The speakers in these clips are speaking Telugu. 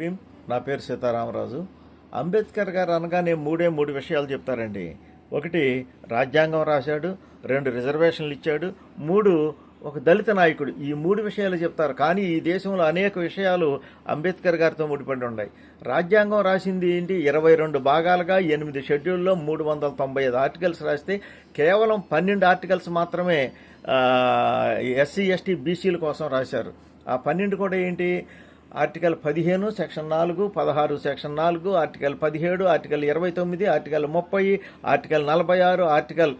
భీమ్, నా పేరు సీతారామరాజు. అంబేద్కర్ గారు అనగానే మూడే మూడు విషయాలు చెప్తారండి. ఒకటి రాజ్యాంగం రాశాడు రెండు రిజర్వేషన్లు ఇచ్చాడు మూడు ఒక దళిత నాయకుడు. ఈ మూడు విషయాలు చెప్తారు. కానీ ఈ దేశంలో అనేక విషయాలు అంబేద్కర్ గారితో ముడిపడి ఉన్నాయి. రాజ్యాంగం రాసింది ఏంటి? ఇరవై రెండు భాగాలుగా ఎనిమిది షెడ్యూల్లో మూడు వందల తొంభై ఐదు ఆర్టికల్స్ రాస్తే కేవలం పన్నెండు ఆర్టికల్స్ మాత్రమే ఎస్సీ ఎస్టీ బీసీల కోసం రాశారు. ఆ పన్నెండు కూడా ఏంటి? ఆర్టికల్ పదిహేను సెక్షన్ నాలుగు పదహారు సెక్షన్ నాలుగు ఆర్టికల్ పదిహేడు ఆర్టికల్ ఇరవై తొమ్మిది ఆర్టికల్ ముప్పై ఆర్టికల్ నలభై ఆరు ఆర్టికల్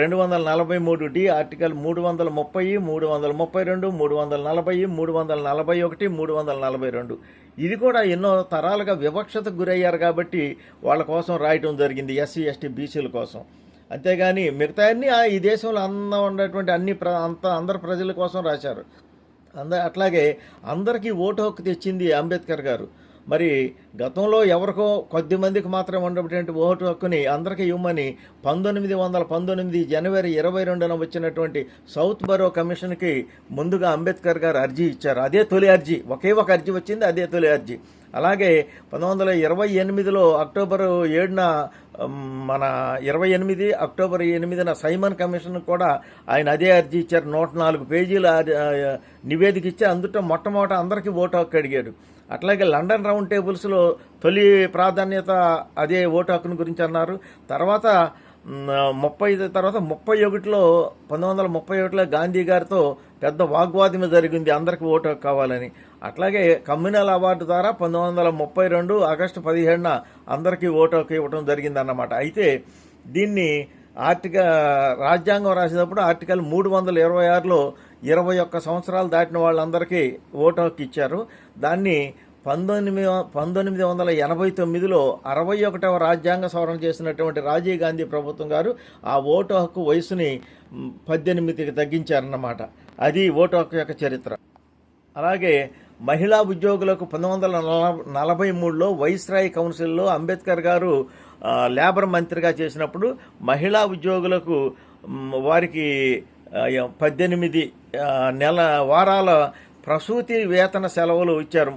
రెండు వందల నలభై మూడు డి ఆర్టికల్ మూడు వందల ముప్పై మూడు వందల ముప్పై రెండు మూడు వందల నలభై మూడు వందల నలభై ఒకటి మూడు వందల నలభై రెండు. ఇది కూడా ఎన్నో తరాలుగా వివక్షతకు గురయ్యారు కాబట్టి వాళ్ళ కోసం రాయటం జరిగింది ఎస్సీ ఎస్టీ బీసీల కోసం. అంతేగాని మిగతా అన్ని ఈ దేశంలో అంద ఉన్నటువంటి అన్ని ప్ర అంత అందరు ప్రజల కోసం రాశారు. అంద అట్లాగే అందరికీ ఓటు హక్కు తెచ్చింది అంబేద్కర్ గారు. మరి గతంలో ఎవరికో కొద్ది మందికి మాత్రమే ఉన్నటువంటి ఓటు హక్కుని అందరికీ ఇవ్వమని పంతొమ్మిది వందల పంతొమ్మిది జనవరి ఇరవై రెండున వచ్చినటువంటి సౌత్ బరో కమిషన్కి ముందుగా అంబేద్కర్ గారు అర్జీ ఇచ్చారు. అదే తొలి అర్జీ. ఒకే ఒక అర్జీ వచ్చింది అదే తొలి అర్జీ. అలాగే పంతొమ్మిది వందల ఇరవై ఎనిమిదిలో అక్టోబర్ ఏడున మన ఇరవై ఎనిమిది అక్టోబర్ ఎనిమిదిన సైమన్ కమిషన్ కూడా ఆయన అదే అర్జీ ఇచ్చారు. నూట నాలుగు పేజీల నివేదిక ఇచ్చి అందుట మొట్టమొదట అందరికీ ఓటు హక్కు అడిగాడు అట్లాగే లండన్ రౌండ్ టేబుల్స్లో తొలి ప్రాధాన్యత అదే ఓటు హక్కును గురించి అన్నారు. తర్వాత ముప్పై తర్వాత ముప్పై ఒకటిలో పంతొమ్మిది వందల ముప్పై ఒకటిలో గాంధీ గారితో పెద్ద వాగ్వాదం జరిగింది అందరికీ ఓటు హక్కు కావాలని. అట్లాగే కమ్యూనల్ అవార్డు ద్వారా పంతొమ్మిది వందల ముప్పై రెండు ఆగస్టు పదిహేడున అందరికీ ఓటు హక్కు ఇవ్వడం జరిగిందన్నమాట. అయితే దీన్ని ఆర్టికల్ రాజ్యాంగం రాసేటప్పుడు ఆర్టికల్ మూడు వందల ఇరవై ఆరులో ఇరవై ఒక్క సంవత్సరాలు దాటిన వాళ్ళందరికీ ఓటు హక్కు ఇచ్చారు దాన్ని పంతొమ్మిది పంతొమ్మిది వందల ఎనభై తొమ్మిదిలో అరవై ఒకటవ రాజ్యాంగ సవరణ చేసినటువంటి రాజీవ్ గాంధీ ప్రభుత్వం గారు ఆ ఓటు హక్కు వయసుని పద్దెనిమిదికి తగ్గించారన్నమాట. అది ఓటు హక్కు యొక్క చరిత్ర. అలాగే మహిళా ఉద్యోగులకు పంతొమ్మిది వందల నలభై మూడులో వైస్రాయ్ కౌన్సిల్లో అంబేద్కర్ గారు లేబర్ మంత్రిగా చేసినప్పుడు మహిళా ఉద్యోగులకు వారికి పద్దెనిమిది నెల వారాల ప్రసూతి వేతన సెలవులు ఇచ్చారు.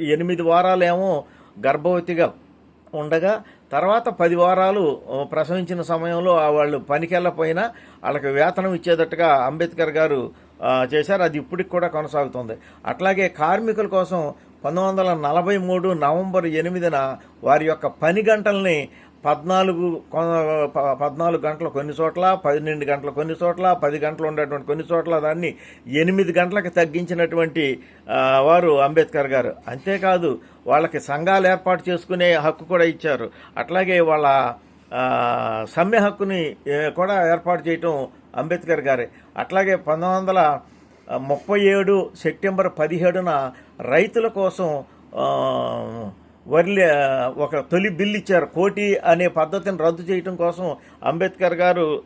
ఎనిమిది వారాలేమో గర్భవతిగా ఉండగా తర్వాత పది వారాలు ప్రసవించిన సమయంలో వాళ్ళు పనికెళ్ళపోయినా వాళ్ళకి వేతనం ఇచ్చేటట్టుగా అంబేద్కర్ గారు చేశారు. అది ఇప్పటికి కూడా కొనసాగుతుంది. అట్లాగే కార్మికుల కోసం పంతొమ్మిది వందల నలభై మూడు నవంబర్ ఎనిమిదిన వారి యొక్క పని గంటల్ని పద్నాలుగు పద్నాలుగు గంటలు కొన్ని చోట్ల పన్నెండు గంటలు కొన్ని చోట్ల పది గంటలు ఉండేటువంటి కొన్ని చోట్ల దాన్ని ఎనిమిది గంటలకు తగ్గించినటువంటి వారు అంబేద్కర్ గారు. అంతేకాదు వాళ్ళకి సంఘాలు ఏర్పాటు చేసుకునే హక్కు కూడా ఇచ్చారు. అట్లాగే వాళ్ళ సమ్మె హక్కుని కూడా ఏర్పాటు చేయటం అంబేద్కర్ గారే. అట్లాగే పంతొమ్మిది వందల ముప్పై ఏడు సెప్టెంబర్ పదిహేడున రైతుల కోసం వర్లి ఒక తొలి బిల్లు ఇచ్చారు. కోటి అనే పద్ధతిని రద్దు చేయటం కోసం అంబేద్కర్ గారు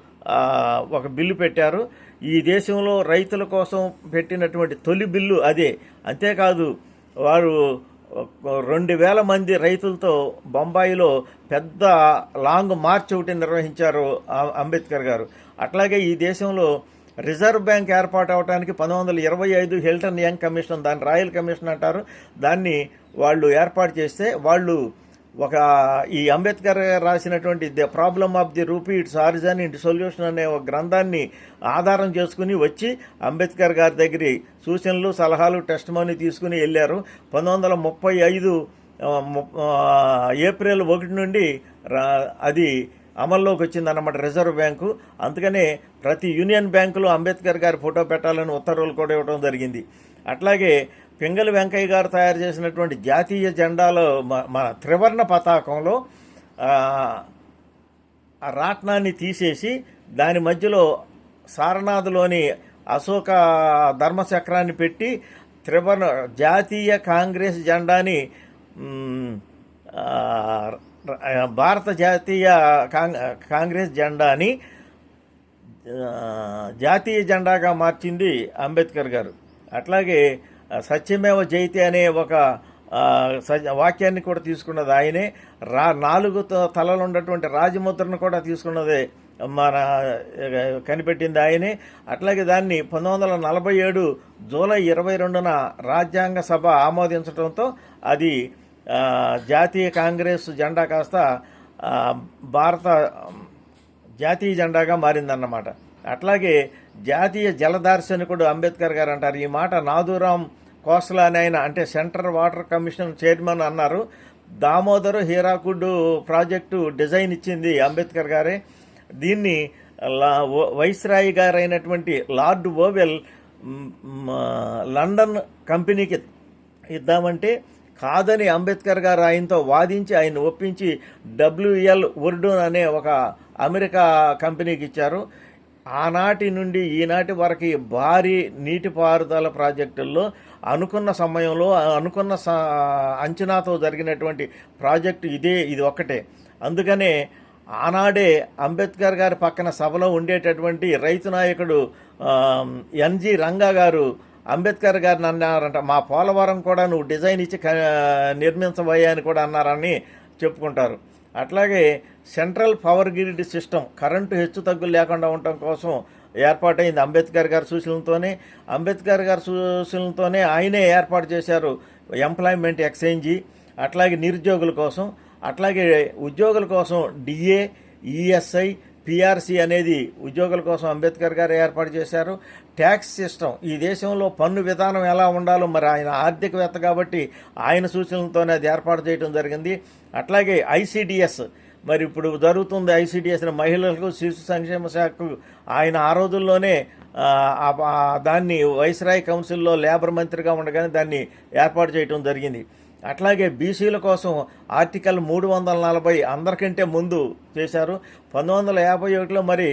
ఒక బిల్లు పెట్టారు. ఈ దేశంలో రైతుల కోసం పెట్టినటువంటి తొలి బిల్లు అదే. అంతేకాదు వారు రెండు వేల మంది రైతులతో బొంబాయిలో పెద్ద లాంగ్ మార్చ్ ఒకటి నిర్వహించారు అంబేద్కర్ గారు. అట్లాగే ఈ దేశంలో రిజర్వ్ బ్యాంక్ ఏర్పాటు అవడానికి పంతొమ్మిది వందల ఇరవై ఐదు హిల్టన్ యంగ్ కమిషన్ దాన్ని రాయల్ కమిషన్ అంటారు. దాన్ని వాళ్ళు ఏర్పాటు చేస్తే వాళ్ళు ఒక ఈ అంబేద్కర్ రాసినటువంటి the problem of the rupee its origin and its solution అనే ఒక గ్రంథాన్ని ఆధారం చేసుకుని వచ్చి అంబేద్కర్ గారి దగ్గర సూచనలు సలహాలు టెస్ట్ మనీ తీసుకుని వెళ్ళారు. పంతొమ్మిది వందల ముప్పై ఐదు ఏప్రిల్ ఒకటి నుండి రా- అది అమల్లోకి వచ్చిందన్నమాట రిజర్వ్ బ్యాంకు. అందుకనే ప్రతి యూనియన్ బ్యాంకులో అంబేద్కర్ గారి ఫోటో పెట్టాలని ఉత్తర్వులు కూడా ఇవ్వడం జరిగింది. అట్లాగే పింగళి వెంకయ్య గారు తయారు చేసినటువంటి జాతీయ జెండాలో మ- మన త్రివర్ణ పతాకంలో ఆ, రాట్నాన్ని తీసేసి దాని మధ్యలో సారనాథ్లోని అశోక ధర్మచక్రాన్ని పెట్టి త్రివర్ణ జాతీయ కాంగ్రెస్ జెండాని భారత జాతీయ కాంగ్ కాంగ్రెస్ జెండాని జాతీయ జెండాగా మార్చింది అంబేద్కర్ గారు. అట్లాగే సత్యమేవ జైతి అనే ఒక స- వాక్యాన్ని కూడా తీసుకున్నది ఆయనే. రా నాలుగు త- తలలు ఉన్నటువంటి రాజముద్రను కూడా తీసుకున్నది మన కనిపెట్టింది ఆయనే. అట్లాగే దాన్ని పంతొమ్మిది వందల నలభై ఏడు జూలై ఇరవై రెండున రాజ్యాంగ సభ ఆమోదించడంతో అది జాతీయ కాంగ్రెస్ జెండా కాస్త భారత జాతీయ జెండాగా మారిందన్నమాట. అట్లాగే జాతీయ జలదార్శనికుడు అంబేద్కర్ గారు అంటారు ఈ మాట నాదురాం కోసలా అని ఆయన అంటే సెంట్రల్ వాటర్ కమిషన్ చైర్మన్ అన్నారు. దామోదర్ హీరాకుడ్ ప్రాజెక్టు డిజైన్ ఇచ్చింది అంబేద్కర్ గారే. దీన్ని లా- వైస్రాయి గారైనటువంటి లార్డ్ ఓవెల్ లండన్ కంపెనీకి ఇద్దామంటే కాదని అంబేద్కర్ గారు ఆయనతో వాదించి ఆయన ఒప్పించి డబ్ల్యూఎల్ ఉర్డూన్ అనే ఒక అమెరికా కంపెనీకి ఇచ్చారు. ఆనాటి నుండి ఈనాటి వరకు భారీ నీటిపారుదల ప్రాజెక్టుల్లో అనుకున్న సమయంలో అనుకున్న స- అంచనాతో జరిగినటువంటి ప్రాజెక్టు ఇదే ఇది ఒక్కటే. అందుకనే ఆనాడే అంబేద్కర్ గారి పక్కన సభలో ఉండేటటువంటి రైతు నాయకుడు ఎన్జి రంగా గారు అంబేద్కర్ గారిని అన్నారంట. మా పోలవరం కూడా నువ్వు డిజైన్ ఇచ్చి నిర్మించబోయా అని కూడా అన్నారని చెప్పుకుంటారు. అట్లాగే central power grid system current హెచ్చు తగ్గులు లేకుండా ఉండటం కోసం ఏర్పాటైంది అంబేద్కర్ గారి సూచనలతోనే. అంబేద్కర్ గారి సూచనలతోనే ఆయనే ఏర్పాటు చేశారు ఎంప్లాయ్మెంట్ ఎక్స్చేంజి అట్లాగే నిరుద్యోగుల కోసం అట్లాగే ఉద్యోగుల కోసం డిఏ ఈఎస్ఐ పిఆర్సీ అనేది ఉద్యోగుల కోసం అంబేద్కర్ గారు ఏర్పాటు చేశారు. ట్యాక్స్ సిస్టమ్ ఈ దేశంలో పన్ను విధానం ఎలా ఉండాలో మరి ఆయన ఆర్థికవేత్త కాబట్టి ఆయన సూచనలతోనే అది ఏర్పాటు చేయడం జరిగింది. అట్లాగే ఐసిడిఎస్ మరి ఇప్పుడు జరుగుతుంది ఐసిడిఎస్ మహిళలకు శిశు సంక్షేమ శాఖకు ఆయన ఆ రోజుల్లోనే దాన్ని వైస్రాయ్ కౌన్సిల్లో లేబర్ మంత్రిగా ఉండగానే దాన్ని ఏర్పాటు చేయడం జరిగింది. అట్లాగే బీసీల కోసం ఆర్టికల్ మూడు వందల నలభై అందరికంటే ముందు చేశారు. పంతొమ్మిది వందల యాభై ఒకటిలో మరి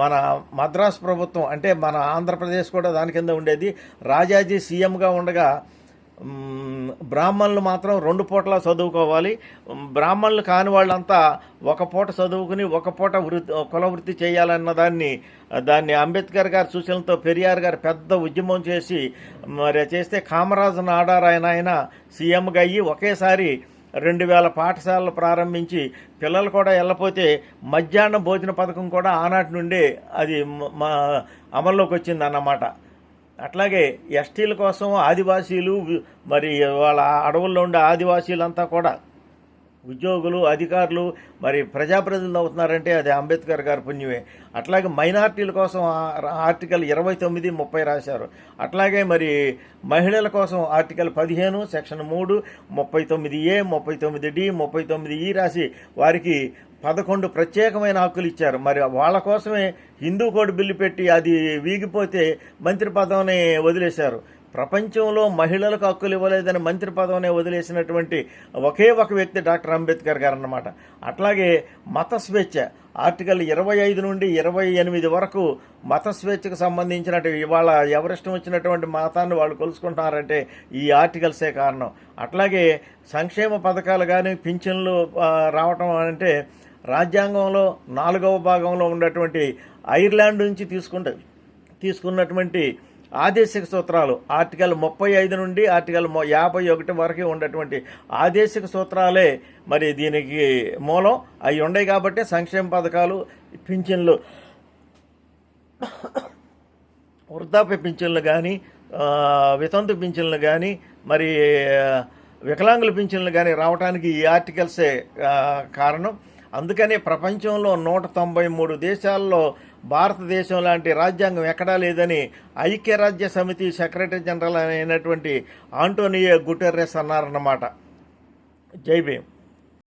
మన మద్రాసు ప్రభుత్వం అంటే మన ఆంధ్రప్రదేశ్ కూడా దాని కింద ఉండేది. రాజాజీ సీఎంగా ఉండగా బ్రాహ్మణులు మాత్రం రెండు పూటలా చదువుకోవాలి. బ్రాహ్మణులు కాని వాళ్ళంతా ఒక పూట చదువుకుని ఒక పూట వృత్తి కుల వృత్తి చేయాలన్న దాన్ని దాన్ని అంబేద్కర్ గారి సూచనలతో పెరియార్ గారు పెద్ద ఉద్యమం చేసి మరి చేస్తే కామరాజు నాడారాయణ ఆయన ఆయన సీఎంగా అయ్యి ఒకేసారి రెండు వేల పాఠశాలలు ప్రారంభించి పిల్లలు కూడా వెళ్ళపోతే మధ్యాహ్నం భోజన పథకం కూడా ఆనాటి నుండే అది మా అమల్లోకి వచ్చింది అన్నమాట అట్లాగే ఎస్టీల కోసం ఆదివాసీలు మరి వాళ్ళ అడవుల్లో ఉండే ఆదివాసీలంతా కూడా ఉద్యోగులు అధికారులు మరి ప్రజాప్రతినిధులు అవుతున్నారంటే అది అంబేద్కర్ గారి పుణ్యమే. అట్లాగే మైనార్టీల కోసం ఆర్టికల్ ఇరవై తొమ్మిది ముప్పై రాశారు. అట్లాగే మరి మహిళల కోసం ఆర్టికల్ పదిహేను సెక్షన్ మూడు ముప్పై తొమ్మిది ఏ ముప్పై తొమ్మిది డి ముప్పై తొమ్మిది ఈ రాసి వారికి పదకొండు ప్రత్యేకమైన హక్కులు ఇచ్చారు. మరి వాళ్ళ కోసమే హిందూ కోడ్ బిల్లు పెట్టి అది వీగిపోతే మంత్రి పదవిని వదిలేశారు. ప్రపంచంలో మహిళలకు హక్కులు ఇవ్వలేదని మంత్రి పదవిని వదిలేసినటువంటి ఒకే ఒక వ్యక్తి డాక్టర్ అంబేద్కర్ గారు అన్నమాట అట్లాగే మత స్వేచ్ఛ. ఆర్టికల్ ఇరవై ఐదు నుండి ఇరవై ఎనిమిది వరకు మత స్వేచ్ఛకు సంబంధించినట్టు ఇవాళ ఎవరిష్టం వచ్చినటువంటి మతాన్ని వాళ్ళు కొలుసుకుంటున్నారంటే ఈ ఆర్టికల్సే కారణం. అట్లాగే సంక్షేమ పథకాలు కానీ పింఛన్లు రావటం అంటే రాజ్యాంగంలో నాలుగవ భాగంలో ఉన్నటువంటి ఐర్లాండ్ నుంచి తీసుకుంట తీసుకున్నటువంటి ఆదేశిక సూత్రాలు ఆర్టికల్ ముప్పై ఐదు నుండి ఆర్టికల్ యాభై ఒకటి వరకు ఉన్నటువంటి ఆదేశిక సూత్రాలే మరి దీనికి మూలం అవి ఉన్నాయి కాబట్టి సంక్షేమ పథకాలు పింఛన్లు వృద్ధాప్య పింఛన్లు కానీ వితంతు పింఛన్లు కానీ మరి వికలాంగుల పింఛన్లు కానీ రావడానికి ఈ ఆర్టికల్సే కారణం. అందుకనే ప్రపంచంలో నూట తొంభై మూడు దేశాల్లో భారతదేశం లాంటి రాజ్యాంగం ఎక్కడా లేదని ఐక్యరాజ్య సమితి సెక్రటరీ జనరల్ అయినటువంటి ఆంటోనియో గుటెర్రెస్ అన్నారన్నమాట. జై భీమ్.